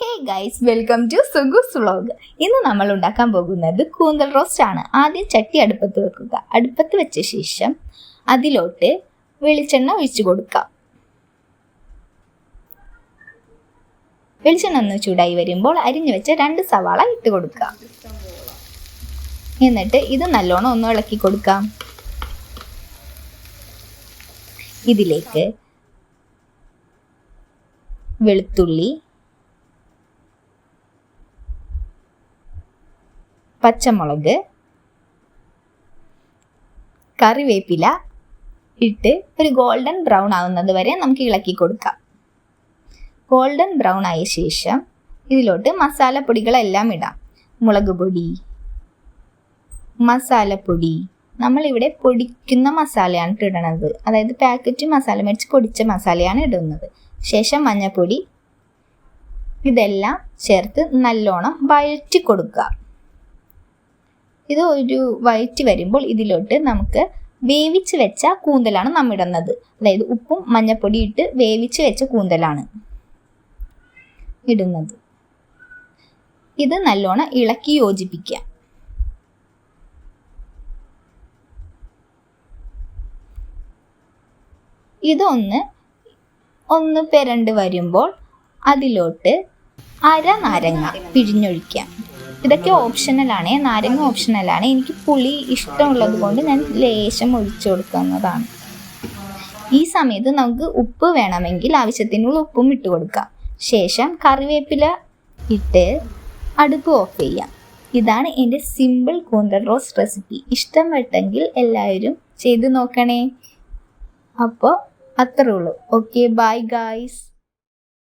Hey guys welcome to Sugus vlog ഇന്ന് നമ്മൾ ഉണ്ടാക്കാൻ പോകുന്നത് കൂന്തൽ റോസ്റ്റ് ആണ്. ആദ്യം ചട്ടി അടുപ്പത്ത് വെക്കുക. അടുപ്പത്ത് വെച്ച ശേഷം അതിലോട്ട് വെളിച്ചെണ്ണ ഒഴിച്ചു കൊടുക്കാം. വെളിച്ചെണ്ണ ഒന്ന് ചൂടായി വരുമ്പോൾ അരിഞ്ഞു വെച്ച രണ്ട് സവാള ഇട്ട് കൊടുക്കാം എന്നിട്ട് ഇത് നല്ലോണം ഒന്ന് ഇളക്കി കൊടുക്കാം. ഇതിലേക്ക് വെളുത്തുള്ളി പച്ചമുളക് കറിവേപ്പില ഇട്ട് ഒരു ഗോൾഡൻ ബ്രൗൺ ആവുന്നത് വരെ നമുക്ക് ഇളക്കി കൊടുക്കാം. ഗോൾഡൻ ബ്രൗൺ ആയ ശേഷം ഇതിലോട്ട് മസാലപ്പൊടികളെല്ലാം ഇടാം. മുളക് പൊടി മസാലപ്പൊടി. നമ്മളിവിടെ പൊടിക്കുന്ന മസാലയാണ് ഇടണത്. അതായത് പാക്കറ്റ് മസാല മേടിച്ച് പൊടിച്ച മസാലയാണ് ഇടുന്നത്. ശേഷം മഞ്ഞൾപ്പൊടി ഇതെല്ലാം ചേർത്ത് നല്ലോണം വഴറ്റി കൊടുക്കുക. ഇത് ഒരു വയറ്റ് വരുമ്പോൾ ഇതിലോട്ട് നമുക്ക് വേവിച്ച് വെച്ച കൂന്തലാണ് നാം ഇടുന്നത്. അതായത് ഉപ്പും മഞ്ഞപ്പൊടി ഇട്ട് വേവിച്ച് വെച്ച കൂന്തലാണ് ഇടുന്നത്. ഇത് നല്ലോണം ഇളക്കി യോജിപ്പിക്കുക. ഇതൊന്ന് ഒന്ന് പെരണ്ട് വരുമ്പോൾ അതിലോട്ട് അര നാരങ്ങ പിഴിഞ്ഞൊഴിക്കാം ഇതൊക്കെ ഓപ്ഷണലാണ് നാരങ്ങ ഓപ്ഷണലാണ് എനിക്ക് പുളി ഇഷ്ടമുള്ളത് കൊണ്ട് ഞാൻ ലേശം ഒഴിച്ചു കൊടുക്കുന്നതാണ്. ഈ സമയത്ത് നമുക്ക് ഉപ്പ് വേണമെങ്കിൽ ആവശ്യത്തിനുള്ള ഉപ്പും ഇട്ട് കൊടുക്കാം. ശേഷം കറിവേപ്പില ഇട്ട് അടുപ്പ് ഓഫ് ചെയ്യാം. ഇതാണ് എന്റെ സിമ്പിൾ കൂന്തൽ റോസ് റെസിപ്പി ഇഷ്ടം ഇഷ്ടപ്പെട്ടെങ്കിൽ എല്ലാവരും ചെയ്ത് നോക്കണേ. അപ്പോൾ അത്രേ ഉള്ളൂ. Okay bye guys